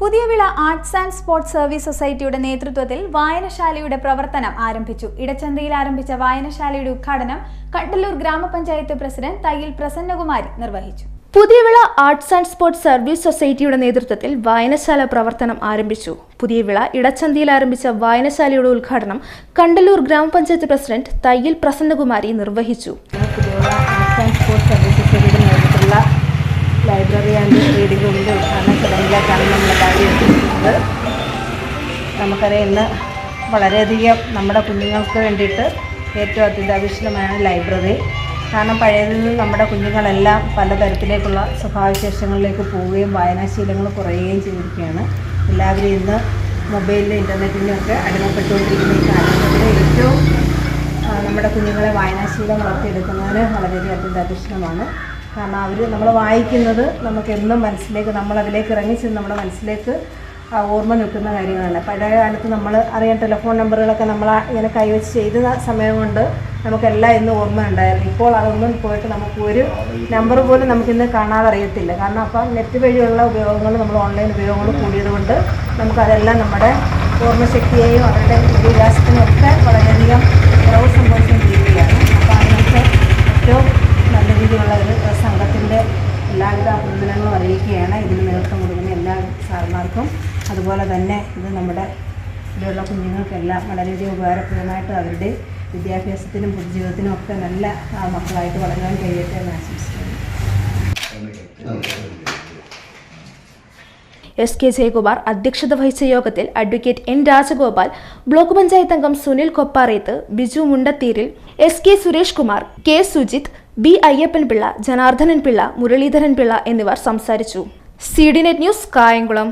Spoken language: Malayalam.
പുതിയ വിള ആർട്സ് ആൻഡ് സ്പോർട്സ് സർവീസ് സൊസൈറ്റിയുടെ നേതൃത്വത്തിൽ വായനശാലയുടെ പ്രവർത്തനം ആരംഭിച്ചു. ഇടച്ചന്തയിൽ ആരംഭിച്ച വായനശാലയുടെ ഉദ്ഘാടനം കണ്ടല്ലൂർ ഗ്രാമപഞ്ചായത്ത് പ്രസിഡന്റ് തയ്യിൽ പ്രസന്നകുമാരി നിർവഹിച്ചു. Puthiyavila arts and sports service സൊസൈറ്റിയുടെ നേതൃത്വത്തിൽ വായനശാല പ്രവർത്തനം ആരംഭിച്ചു. പുതിയവിള ഇടച്ചന്തിയിൽ ആരംഭിച്ച വായനശാലയുടെ ഉദ്ഘാടനം കണ്ടല്ലൂർ ഗ്രാമപഞ്ചായത്ത് പ്രസിഡന്റ് തയ്യിൽ പ്രസന്നകുമാരി നിർവഹിച്ചു പുതിയുള്ള ആർട്സ് ആൻഡ് സ്പോർട്സ് സർവീസ് സൊസൈറ്റിയുടെ നേതൃത്വത്തിലുള്ള ലൈബ്രറി ആൻഡ് റീഡിംഗ് റൂമിന്റെ ഉദ്ഘാടന ചടങ്ങിലേക്കാണ് നമ്മളെല്ലാവരും എത്തിയിരിക്കുന്നത് നമുക്കറിയാം ഇന്ന് വളരെയധികം നമ്മുടെ കുഞ്ഞുങ്ങൾക്ക് വേണ്ടിയിട്ട് ഏറ്റവും അത്യന്താപേക്ഷിതമാണ് ലൈബ്രറി. കാരണം പഴയതിൽ നിന്ന് നമ്മുടെ കുഞ്ഞുങ്ങളെല്ലാം പലതരത്തിലേക്കുള്ള സ്വഭാവവിശേഷങ്ങളിലേക്ക് പോവുകയും വായനാശീലങ്ങൾ കുറയുകയും ചെയ്തിരിക്കുകയാണ്. എല്ലാവരും ഇന്ന് മൊബൈലിലും ഇന്റർനെറ്റിലും ഒക്കെ അടിമപ്പെട്ടുകൊണ്ടിരിക്കുന്ന ഈ കാലഘട്ടത്തിൽ ഏറ്റവും നമ്മുടെ കുഞ്ഞുങ്ങളെ വായനാശീലം വളർത്തിയെടുക്കുന്നതിന് വളരെയധികം അത്യന്താപേക്ഷിതമാണ്. കാരണം അവർ നമ്മൾ വായിക്കുന്നത് നമുക്ക് എന്നും മനസ്സിലേക്ക് നമ്മളതിലേക്ക് ഇറങ്ങിച്ചെന്ന് നമ്മുടെ മനസ്സിലേക്ക് ഓർമ്മ നിൽക്കുന്ന കാര്യങ്ങളാണ് പഴയ കാലത്ത് നമ്മൾ അറിയാൻ ടെലിഫോൺ നമ്പറുകളൊക്കെ നമ്മൾ ഇങ്ങനെ കൈവച്ച് ചെയ്ത സമയം കൊണ്ട് നമുക്കെല്ലാം ഇന്ന് ഓർമ്മ ഉണ്ടായിരുന്നു. ഇപ്പോൾ അതൊന്നും പോയിട്ട് നമുക്ക് ഒരു നമ്പർ പോലും നമുക്കിന്ന് കാണാതെ അറിയത്തില്ല കാരണം അപ്പം നെറ്റ് വഴിയുള്ള ഉപയോഗങ്ങൾ നമ്മൾ ഓൺലൈൻ ഉപയോഗങ്ങൾ കൂടിയത് കൊണ്ട് നമുക്കതെല്ലാം നമ്മുടെ ഓർമ്മശക്തിയെയും അവരുടെ വികാസത്തിനും ഒക്കെ വളരെയധികം കുറവ് സംഭവിച്ചുകൊണ്ടിരിക്കുകയാണ് അപ്പോൾ അതിനൊക്കെ ഏറ്റവും നല്ല രീതിയിലുള്ള ഒരു സംഘത്തിന്റെ എല്ലാവിധ അഭിനന്ദനങ്ങളും അറിയിക്കുകയാണ്. ഇതിന് നേതൃത്വം കൊടുക്കുന്ന എല്ലാ സാറന്മാർക്കും. അതുപോലെ തന്നെ ഇത് നമ്മുടെ ഇവിടെയുള്ള കുഞ്ഞുങ്ങൾക്കെല്ലാം വളരെയധികം ഉപകാരപ്രദമായിട്ട് അവരുടെ വിദ്യാഭ്യാസത്തിനും പൊതുജീവിതത്തിനും ഒക്കെ നല്ല മക്കളായിട്ട് വളരാൻ കഴിയട്ടെ എന്ന് ആശംസിക്കുന്നു. എസ് കെ ജയകുമാർ അധ്യക്ഷത വഹിച്ച യോഗത്തിൽ advocate N Rajagopal block panchayat അംഗം Sunil Kopparethu Biju Mundatheeril S K Suresh Kumar K Sujith B Ayyappan Pillai Janardhanan Pillai Muraleedharan Pillai എന്നിവർ സംസാരിച്ചു. C D net news Kayamkulam.